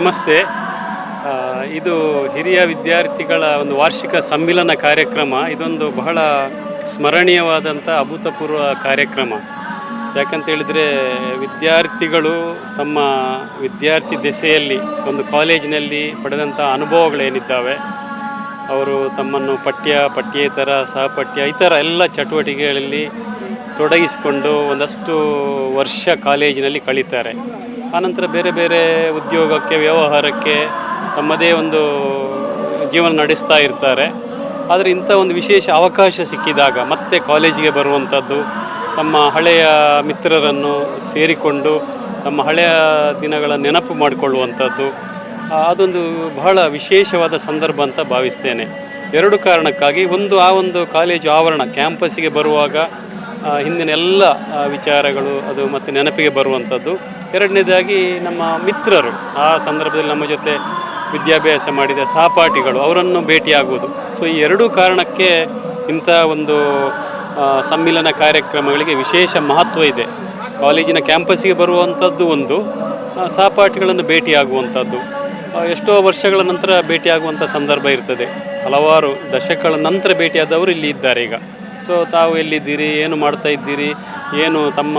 ನಮಸ್ತೆ. ಇದು ಹಿರಿಯ ವಿದ್ಯಾರ್ಥಿಗಳ ಒಂದು ವಾರ್ಷಿಕ ಸಮ್ಮಿಲನ ಕಾರ್ಯಕ್ರಮ. ಇದೊಂದು ಬಹಳ ಸ್ಮರಣೀಯವಾದಂಥ ಅಭೂತಪೂರ್ವ ಕಾರ್ಯಕ್ರಮ. ಯಾಕಂತ ಹೇಳಿದರೆ, ವಿದ್ಯಾರ್ಥಿಗಳು ತಮ್ಮ ವಿದ್ಯಾರ್ಥಿ ದೆಸೆಯಲ್ಲಿ, ಒಂದು ಕಾಲೇಜಿನಲ್ಲಿ ಪಡೆದಂಥ ಅನುಭವಗಳೇನಿದ್ದಾವೆ, ಅವರು ತಮ್ಮನ್ನು ಪಠ್ಯ, ಪಠ್ಯೇತರ, ಸಹಪಠ್ಯ ಇತರ ಎಲ್ಲ ಚಟುವಟಿಕೆಗಳಲ್ಲಿ ತೊಡಗಿಸಿಕೊಂಡು ಒಂದಷ್ಟು ವರ್ಷ ಕಾಲೇಜಿನಲ್ಲಿ ಕಳೀತಾರೆ. ಆನಂತರ ಬೇರೆ ಬೇರೆ ಉದ್ಯೋಗಕ್ಕೆ, ವ್ಯವಹಾರಕ್ಕೆ ತಮ್ಮದೇ ಒಂದು ಜೀವನ ನಡೆಸ್ತಾ ಇರ್ತಾರೆ. ಆದರೆ ಇಂಥ ಒಂದು ವಿಶೇಷ ಅವಕಾಶ ಸಿಕ್ಕಿದಾಗ ಮತ್ತೆ ಕಾಲೇಜಿಗೆ ಬರುವಂಥದ್ದು, ತಮ್ಮ ಹಳೆಯ ಮಿತ್ರರನ್ನು ಸೇರಿಕೊಂಡು ತಮ್ಮ ಹಳೆಯ ದಿನಗಳ ನೆನಪು ಮಾಡಿಕೊಳ್ಳುವಂಥದ್ದು ಅದೊಂದು ಬಹಳ ವಿಶೇಷವಾದ ಸಂದರ್ಭ ಅಂತ ಭಾವಿಸ್ತೇನೆ. ಎರಡು ಕಾರಣಕ್ಕಾಗಿ ಒಂದು ಆ ಒಂದು ಕಾಲೇಜು ಆವರಣ, ಕ್ಯಾಂಪಸ್ಸಿಗೆ ಬರುವಾಗ ಹಿಂದಿನ ಎಲ್ಲ ವಿಚಾರಗಳು, ಅದು ಮತ್ತು ನೆನಪಿಗೆ ಬರುವಂಥದ್ದು. ಎರಡನೇದಾಗಿ ನಮ್ಮ ಮಿತ್ರರು, ಆ ಸಂದರ್ಭದಲ್ಲಿ ನಮ್ಮ ಜೊತೆ ವಿದ್ಯಾಭ್ಯಾಸ ಮಾಡಿದ ಸಹಪಾಠಿಗಳು, ಅವರನ್ನು ಭೇಟಿಯಾಗುವುದು. ಸೊ ಈ ಎರಡೂ ಕಾರಣಕ್ಕೆ ಇಂಥ ಒಂದು ಸಮ್ಮಿಲನ ಕಾರ್ಯಕ್ರಮಗಳಿಗೆ ವಿಶೇಷ ಮಹತ್ವ ಇದೆ. ಕಾಲೇಜಿನ ಕ್ಯಾಂಪಸ್ಸಿಗೆ ಬರುವಂಥದ್ದು ಒಂದು ಸಹಪಾಠಿಗಳನ್ನು ಭೇಟಿಯಾಗುವಂಥದ್ದು. ಎಷ್ಟೋ ವರ್ಷಗಳ ನಂತರ ಭೇಟಿಯಾಗುವಂಥ ಸಂದರ್ಭ ಇರ್ತದೆ. ಹಲವಾರು ದಶಕಗಳ ನಂತರ ಭೇಟಿಯಾದವರು ಇಲ್ಲಿ ಇದ್ದಾರೆ ಈಗ. ಸೊ ತಾವು ಎಲ್ಲಿದ್ದೀರಿ, ಏನು ಮಾಡ್ತಾ ಇದ್ದೀರಿ, ಏನು ತಮ್ಮ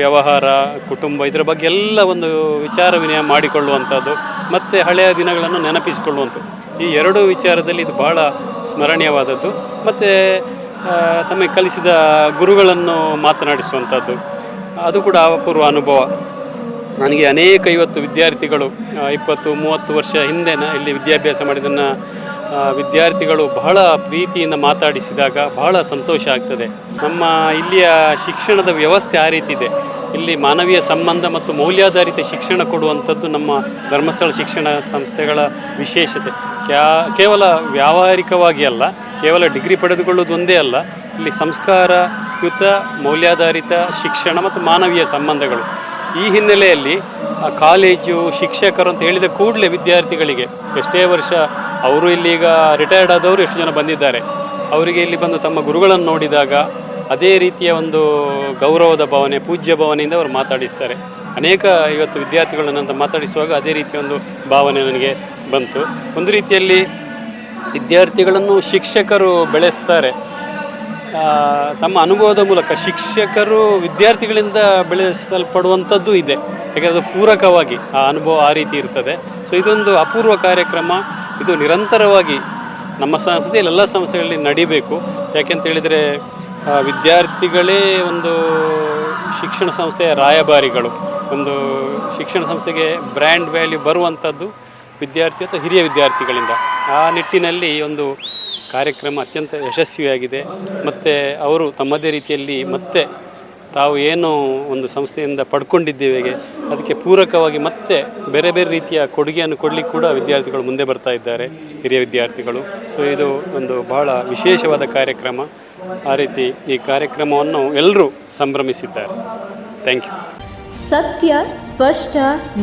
ವ್ಯವಹಾರ, ಕುಟುಂಬ ಇದರ ಬಗ್ಗೆ ಎಲ್ಲ ಒಂದು ವಿಚಾರ ವಿನಿಮಯ ಮಾಡಿಕೊಳ್ಳುವಂಥದ್ದು, ಮತ್ತು ಹಳೆಯ ದಿನಗಳನ್ನು ನೆನಪಿಸಿಕೊಳ್ಳುವಂಥದ್ದು. ಈ ಎರಡೂ ವಿಚಾರದಲ್ಲಿ ಇದು ಭಾಳ ಸ್ಮರಣೀಯವಾದದ್ದು. ಮತ್ತು ತಮಗೆ ಕಲಿಸಿದ ಗುರುಗಳನ್ನು ಮಾತನಾಡಿಸುವಂಥದ್ದು. ಅದು ಕೂಡ ಅಪೂರ್ವ ಅನುಭವ. ನನಗೆ ಅನೇಕ ಇವತ್ತು ವಿದ್ಯಾರ್ಥಿಗಳು ಇಪ್ಪತ್ತು, ಮೂವತ್ತು ವರ್ಷ ಹಿಂದೆ ಇಲ್ಲಿ ವಿದ್ಯಾಭ್ಯಾಸ ಮಾಡಿದ್ದನ್ನು ವಿದ್ಯಾರ್ಥಿಗಳು ಬಹಳ ಪ್ರೀತಿಯಿಂದ ಮಾತಾಡಿಸಿದಾಗ ಬಹಳ ಸಂತೋಷ ಆಗ್ತದೆ. ನಮ್ಮ ಇಲ್ಲಿಯ ಶಿಕ್ಷಣದ ವ್ಯವಸ್ಥೆ ಆ ರೀತಿ ಇದೆ. ಇಲ್ಲಿ ಮಾನವೀಯ ಸಂಬಂಧ ಮತ್ತು ಮೌಲ್ಯಾಧಾರಿತ ಶಿಕ್ಷಣ ಕೊಡುವಂಥದ್ದು ನಮ್ಮ ಧರ್ಮಸ್ಥಳ ಶಿಕ್ಷಣ ಸಂಸ್ಥೆಗಳ ವಿಶೇಷತೆ. ಕ್ಯಾ, ಕೇವಲ ವ್ಯಾವಹಾರಿಕವಾಗಿ ಅಲ್ಲ, ಕೇವಲ ಡಿಗ್ರಿ ಪಡೆದುಕೊಳ್ಳೋದು ಒಂದೇ ಅಲ್ಲ, ಇಲ್ಲಿ ಸಂಸ್ಕಾರಯುತ, ಮೌಲ್ಯಾಧಾರಿತ ಶಿಕ್ಷಣ ಮತ್ತು ಮಾನವೀಯ ಸಂಬಂಧಗಳು. ಈ ಹಿನ್ನೆಲೆಯಲ್ಲಿ ಕಾಲೇಜು ಶಿಕ್ಷಕರು ಅಂತ ಹೇಳಿದ ಕೂಡಲೇ ವಿದ್ಯಾರ್ಥಿಗಳಿಗೆ ಎಷ್ಟೇ ವರ್ಷ ಅವರು ಇಲ್ಲಿ ಈಗ ರಿಟೈರ್ಡ್ ಆದವರು ಎಷ್ಟು ಜನ ಬಂದಿದ್ದಾರೆ. ಅವರಿಗೆ ಇಲ್ಲಿ ಬಂದು ತಮ್ಮ ಗುರುಗಳನ್ನು ನೋಡಿದಾಗ ಅದೇ ರೀತಿಯ ಒಂದು ಗೌರವದ ಭಾವನೆ, ಪೂಜ್ಯ ಭಾವನೆಯಿಂದ ಅವರು ಮಾತಾಡಿಸ್ತಾರೆ. ಅನೇಕ ಇವತ್ತು ವಿದ್ಯಾರ್ಥಿಗಳನ್ನು ಮಾತಾಡಿಸುವಾಗ ಅದೇ ರೀತಿಯ ಒಂದು ಭಾವನೆ ನನಗೆ ಬಂತು. ಒಂದು ರೀತಿಯಲ್ಲಿ ವಿದ್ಯಾರ್ಥಿಗಳನ್ನು ಶಿಕ್ಷಕರು ಬೆಳೆಸ್ತಾರೆ. ತಮ್ಮ ಅನುಭವದ ಮೂಲಕ ಶಿಕ್ಷಕರು ವಿದ್ಯಾರ್ಥಿಗಳಿಂದ ಬೆಳೆಸಲ್ಪಡುವಂಥದ್ದು ಇದೆ. ಯಾಕೆಂದರೆ ಪೂರಕವಾಗಿ ಆ ಅನುಭವ ಆ ರೀತಿ ಇರ್ತದೆ. ಸೊ ಇದೊಂದು ಅಪೂರ್ವ ಕಾರ್ಯಕ್ರಮ. ಇದು ನಿರಂತರವಾಗಿ ನಮ್ಮ ಸಂಸ್ಥೆಯಲ್ಲಿ ಎಲ್ಲ ಸಂಸ್ಥೆಗಳಲ್ಲಿ ನಡಿಬೇಕು. ಯಾಕೆಂತ ಹೇಳಿದರೆ ವಿದ್ಯಾರ್ಥಿಗಳೇ ಒಂದು ಶಿಕ್ಷಣ ಸಂಸ್ಥೆಯ ರಾಯಭಾರಿಗಳು. ಒಂದು ಶಿಕ್ಷಣ ಸಂಸ್ಥೆಗೆ ಬ್ರ್ಯಾಂಡ್ ವ್ಯಾಲ್ಯೂ ಬರುವಂಥದ್ದು ವಿದ್ಯಾರ್ಥಿ ಅಥವಾ ಹಿರಿಯ ವಿದ್ಯಾರ್ಥಿಗಳಿಂದ. ಆ ನಿಟ್ಟಿನಲ್ಲಿ ಒಂದು ಕಾರ್ಯಕ್ರಮ ಅತ್ಯಂತ ಯಶಸ್ವಿಯಾಗಿದೆ. ಮತ್ತು ಅವರು ತಮ್ಮದೇ ರೀತಿಯಲ್ಲಿ ಮತ್ತೆ ತಾವು ಏನು ಒಂದು ಸಂಸ್ಥೆಯಿಂದ ಪಡ್ಕೊಂಡಿದ್ದೇವೆ ಅದಕ್ಕೆ ಪೂರಕವಾಗಿ ಮತ್ತೆ ಬೇರೆ ಬೇರೆ ರೀತಿಯ ಕೊಡುಗೆಯನ್ನು ಕೊಡಲಿಕ್ಕೆ ಕೂಡ ವಿದ್ಯಾರ್ಥಿಗಳು ಮುಂದೆ ಬರ್ತಾ ಇದ್ದಾರೆ, ಹಿರಿಯ ವಿದ್ಯಾರ್ಥಿಗಳು. ಸೊ ಇದು ಒಂದು ಬಹಳ ವಿಶೇಷವಾದ ಕಾರ್ಯಕ್ರಮ. ಆ ರೀತಿ ಈ ಕಾರ್ಯಕ್ರಮವನ್ನು ಎಲ್ಲರೂ ಸಂಭ್ರಮಿಸಿದ್ದಾರೆ. ಥ್ಯಾಂಕ್ ಯು ಸತ್ಯ, ಸ್ಪಷ್ಟ,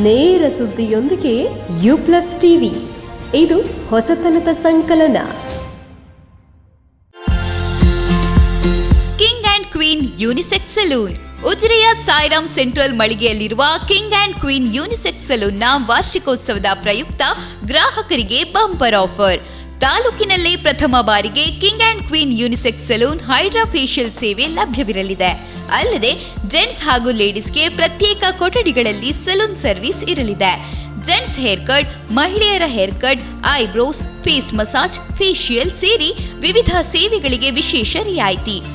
ನೇರ ಸುದ್ದಿಯೊಂದಿಗೆ ಯು ಪ್ಲಸ್ ಟಿವಿ ಇದು ಹೊಸತನದ ಸಂಕಲನ. Unisex salon. ಉಜಿರೆಯ ಸಾಯಿರಾಮ್ ಸೆಂಟ್ರಲ್ ಮಳಿಗೆಯಲ್ಲಿರುವ ಕಿಂಗ್ ಅಂಡ್ ಕ್ವೀನ್ ಯೂನಿಸೆಕ್ಸ್ ಸಲೂನ್ನ ವಾರ್ಷಿಕೋತ್ಸವದ ಪ್ರಯುಕ್ತ ಗ್ರಾಹಕರಿಗೆ ಬಂಪರ್ ಆಫರ್. ತಾಲೂಕಿನಲ್ಲೇ ಪ್ರಥಮ ಬಾರಿಗೆ king and queen unisex salon hydra facial ಸೇವೆ ಲಭ್ಯವಿರಲಿದೆ. ಅಲ್ಲದೆ, ಜೆಂಟ್ಸ್ ಹಾಗೂ ಲೇಡೀಸ್ಗೆ ಪ್ರತ್ಯೇಕ ಕೊಠಡಿಗಳಲ್ಲಿ ಸಲೂನ್ ಸರ್ವಿಸ್ ಇರಲಿದೆ. ಜೆಂಟ್ಸ್ ಹೇರ್ ಕಟ್, ಮಹಿಳೆಯರ haircut, eyebrows, face massage facial ಸೇರಿ ವಿವಿಧ ಸೇವೆಗಳಿಗೆ ವಿಶೇಷ ರಿಯಾಯಿತಿ.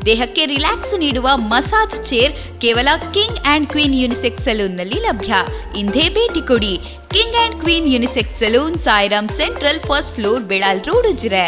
ದೇಹಕ್ಕೆ ರಿಲ್ಯಾಕ್ಸ್ ನೀಡುವ ಮಸಾಜ್ ಚೇರ್ ಕೇವಲ ಕಿಂಗ್ ಆ್ಯಂಡ್ ಕ್ವೀನ್ ಯುನಿಸೆಕ್ಸ್ ಸಲೂನ್ನಲ್ಲಿ ಲಭ್ಯ. ಇಂದೇ ಭೇಟಿ ಕೊಡಿ. King and queen unisex salon, Sairam central, first floor Belal road, Ujire.